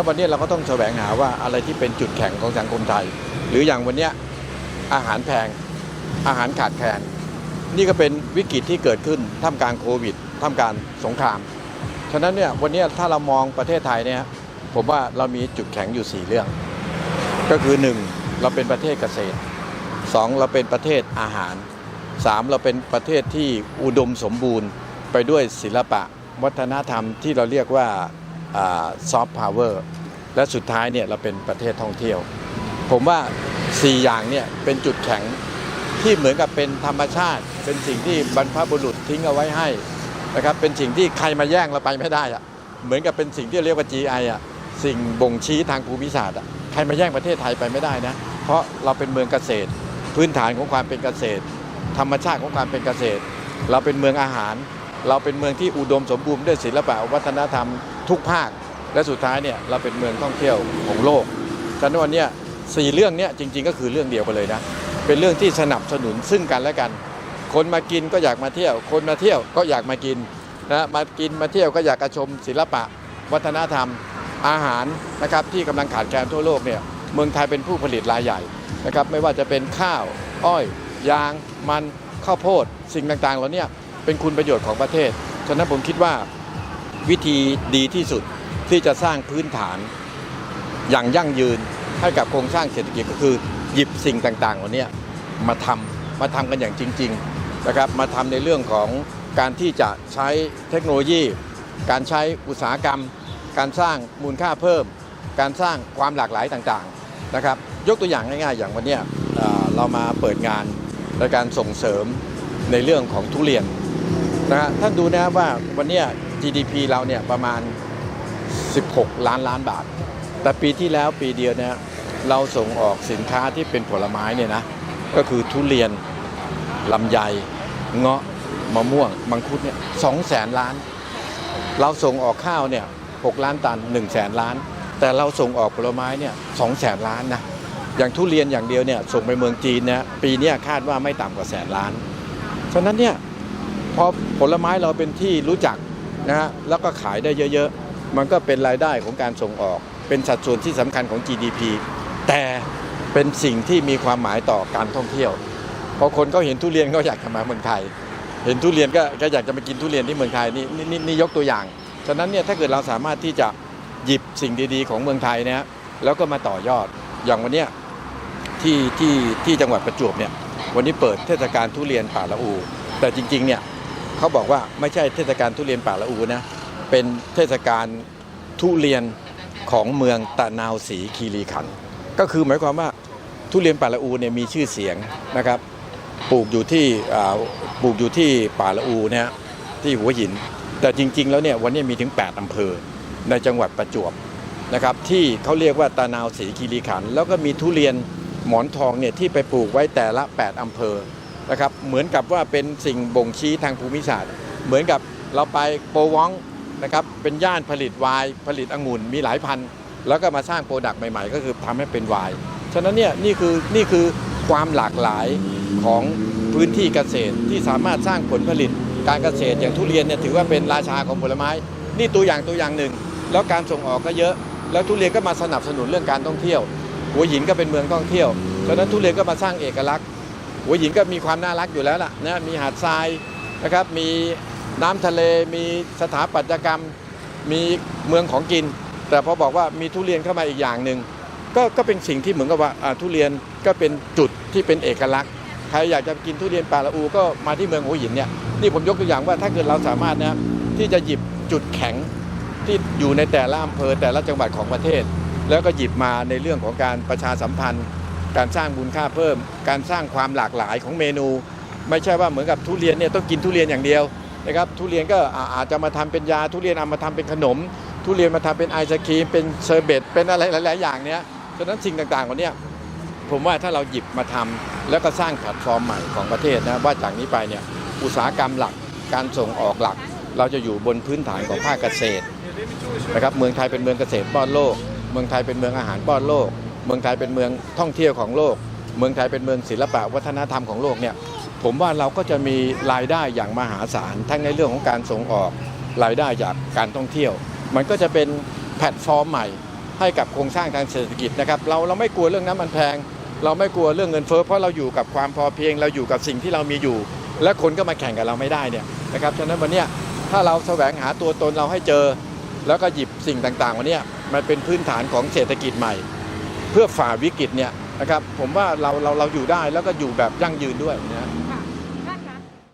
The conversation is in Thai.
ณวันนี้เราก็ต้องแสวงหาว่าอะไรที่เป็นจุดแข็งของสังคมไทย หรืออย่างวันนี้อาหารแพงอาหารขาดแคลนนี่ก็เป็นวิกฤตที่เกิดขึ้นท่ามกลางโควิดท่ามกลางสงคราม ฉะนั้นเนี่ยวันนี้ถ้าเรามองประเทศไทยเนี่ยผมว่าเรามีจุดแข็งอยู่ 4 เรื่อง ก็คือ 1 เราเป็นประเทศเกษตร 2 เราเป็นประเทศอาหาร 3 เราเป็นประเทศที่อุดมสมบูรณ์ไปด้วยศิลปะ วัฒนธรรมที่เราเรียกว่า ซอฟต์พาวเวอร์และสุดท้ายเนี่ยเราเป็นประเทศท่องเที่ยว ผมว่า 4 อย่างเนี่ยเป็นจุดแข็งที่เหมือนกับเป็นธรรมชาติ เป็นสิ่งที่บรรพบุรุษทิ้งเอาไว้ให้นะครับเป็นสิ่งที่ใครมาแย่งเราไปไม่ได้อะเหมือนกับเป็นสิ่งที่เรียกว่า GI อะสิ่งบ่งชี้ทางภูมิศาสตร์อะใครมาแย่งประเทศไทยไปไม่ได้นะเพราะเราเป็นเมืองเกษตร พื้นฐานของความเป็นเกษตร ธรรมชาติของความเป็นเกษตร เราเป็นเมืองอาหาร เราเป็นเมืองที่อุดมสมบูรณ์ด้วยศิลปะวัฒนธรรม ทุกภาค และสุดท้ายเนี่ยเราเป็นเมืองท่องเที่ยวของโลกฉะนั้นวันนี้สี่เรื่องเนี้ยจริง ๆ ก็คือเรื่องเดียวกันเลยนะเป็นเรื่องที่สนับสนุนซึ่งกันและกัน คนมากินก็อยากมาเที่ยว คนมาเที่ยวก็อยากมากินนะมากินมาเที่ยวก็อยากชมศิลปะ วัฒนธรรม อาหารนะครับที่กำลังขาดแคลนทั่วโลกเนี่ยเมืองไทยเป็นผู้ผลิตรายใหญ่นะครับไม่ว่าจะเป็นข้าว อ้อย ยาง มันข้าวโพด สิ่งต่างๆเหล่านี้เป็นคุณประโยชน์ของประเทศ ฉะนั้นผมคิดว่า วิธีดีที่สุดที่จะสร้างพื้นฐานอย่างยั่งยืนให้กับโครงสร้างเศรษฐกิจก็คือ หยิบสิ่งต่างๆเหล่านี้มาทำมาทำกันอย่างจริงๆนะครับมาทำในเรื่องของการที่จะใช้เทคโนโลยี การใช้อุตสาหกรรม การสร้างมูลค่าเพิ่ม การสร้างความหลากหลายต่างๆนะครับยกตัวอย่างง่ายๆ อย่างวันนี้เรามาเปิดงานในการส่งเสริมในเรื่องของทุเรียน นะฮะท่านดูนะว่าวันนี้ GDP เราเนี่ยประมาณ 16 ล้านล้านบาท แต่ปีที่แล้วปีเดียวเนี่ยเราส่งออกสินค้าที่เป็นผลไม้เนี่ยนะก็คือทุเรียนลำไยเงาะมะม่วง มังคุดเนี่ยสองแสนล้าน เราส่งออกข้าวเนี่ยหกล้านตัน1นึ่งแสนล้าน แต่เราส่งออกผลไม้เนี่ยสองแสนล้านนะอย่างทุเรียนอย่างเดียวเนี่ยส่งไปเมืองจีนเนี่ยปีนี้คาดว่าไม่ต่ำกว่าแสนล้าน ฉะนั้นเนี่ย พอผลไม้เราเป็นที่รู้จักนะฮะแล้วก็ขายได้เยอะๆ มันก็เป็นรายได้ของการส่งออก เป็นสัดส่วนที่สำคัญของ GDP แต่เป็นสิ่งที่มีความหมายต่อการท่องเที่ยวพอคนเขาเห็นทุเรียนก็อยากจะมาเมืองไทย เห็นทุเรียนก็ก็อยากจะมากินทุเรียนที่เมืองไทยนี่นี่นี่นี่ยกตัวอย่าง ฉะนั้นเนี่ยถ้าเกิดเราสามารถที่จะหยิบสิ่งดีๆ ของเมืองไทยนะฮะแล้วก็มาต่อยอดอย่างวันเนี้ยที่ที่ที่จังหวัดประจวบเนี่ยวันนี้เปิดเทศกาลทุเรียนป่าละอู แต่จริงๆเนี่ย เขาบอกว่าไม่ใช่เทศกาลทุเรียนป่าละอูนะเป็นเทศกาลทุเรียนของเมืองตะนาวศรีคีรีขันธ์ก็คือหมายความว่าทุเรียนป่าละอูเนี่ยมีชื่อเสียงนะครับปลูกอยู่ที่ปลูกอยู่ที่ป่าละอูนะฮะที่หัวหิน แต่จริง ๆ แล้วเนี่ยวันนี้มีถึง 8 อำเภอในจังหวัดประจวบนะครับที่เขาเรียกว่าตานาวศรีคีรีขันธ์แล้วก็มีทุเรียนหมอนทองเนี่ยที่ไปปลูกไว้แต่ละ 8 อำเภอ นะครับเหมือนกับว่าเป็นสิ่งบ่งชี้ทางภูมิศาสตร์ เหมือนกับเราไปโปวองนะครับเป็นย่านผลิตไวน์ผลิตองุ่นมีหลายพัน แล้วก็มาสร้างโปรดักต์ใหม่ๆ ก็คือทำให้เป็นไวน์ฉะนั้นเนี่ยนี่คือนี่คือความหลากหลายของพื้นที่เกษตรที่สามารถสร้างผลผลิตการเกษตรอย่างทุเรียนเนี่ยถือว่าเป็นราชาของผลไม้ นี่ตัวอย่างตัวอย่างหนึ่ง แล้วการส่งออกก็เยอะ แล้วทุเรียนก็มาสนับสนุนเรื่องการท่องเที่ยว หัวหินก็เป็นเมืองท่องเที่ยวฉะนั้นทุเรียนก็มาสร้างเอกลักษณ์ หัวหินก็มีความน่ารักอยู่แล้วล่ะนะมีหาดทรายนะครับมีน้ำทะเลมีสถาปัตยกรรม มีเมืองของกิน แต่พอบอกว่ามีทุเรียนเข้ามาอีกอย่างหนึ่งก็ก็เป็นสิ่งที่เหมือนกับว่าทุเรียนก็เป็นจุดที่เป็นเอกลักษณ์ใครอยากจะกินทุเรียนป่าละอูก็มาที่เมืองหัวหินเนี่ยนี่ผมยกตัวอย่างว่าถ้าเกิดเราสามารถนะที่จะหยิบจุดแข็งที่อยู่ในแต่ละอำเภอแต่ละจังหวัดของประเทศ แล้วก็หยิบมาในเรื่องของการประชาสัมพันธ์ การสร้างมูลค่าเพิ่ม การสร้างความหลากหลายของเมนู ไม่ใช่ว่าเหมือนกับทุเรียนเนี่ยต้องกินทุเรียนอย่างเดียวนะครับทุเรียนก็อาอาจจะมาทำเป็นยาทุเรียนเอามาทำเป็นขนม ทุเรียนมาทำเป็นไอศครีมเป็นเชอร์เบตเป็นอะไรหลาย ๆ อย่างเนี้ยฉะนั้นสิ่งต่างๆเหล่าเนี้ยผมว่าถ้าเราหยิบมาทำแล้วก็สร้างแพลตฟอร์มใหม่ของประเทศนะว่าจากนี้ไปเนี่ยอุตสาหกรรมหลักการส่งออกหลัก เราจะอยู่บนพื้นฐานของภาคเกษตรนะครับเมืองไทยเป็นเมืองเกษตรป้อนโลก เมืองไทยเป็นเมืองอาหารป้อนโลก เมืองไทยเป็นเมืองท่องเที่ยวของโลก เมืองไทยเป็นเมืองศิลปะวัฒนธรรมของโลกเนี่ยผมว่าเราก็จะมีรายได้อย่างมหาศาลทั้งในเรื่องของการส่งออกรายได้จากการท่องเที่ยว มันก็จะเป็นแพลตฟอร์มใหม่ ให้กับโครงสร้างทางเศรษฐกิจนะครับเราเราไม่กลัวเรื่องน้ำมันแพง เราไม่กลัวเรื่องเงินเฟ้อเพราะเราอยู่กับความพอเพียง เราอยู่กับสิ่งที่เรามีอยู่ และคนก็มาแข่งกับเราไม่ได้เนี่ยนะครับฉะนั้นวันนี้ถ้าเราแสวงหาตัวตนเราให้เจอ แล้วก็หยิบสิ่งต่างๆวันนี้มันเป็นพื้นฐานของเศรษฐกิจใหม่ เพื่อฝ่าวิกฤตเนี่ยนะครับผมว่าเราเราเราอยู่ได้แล้วก็อยู่แบบยั่งยืนด้วยนะ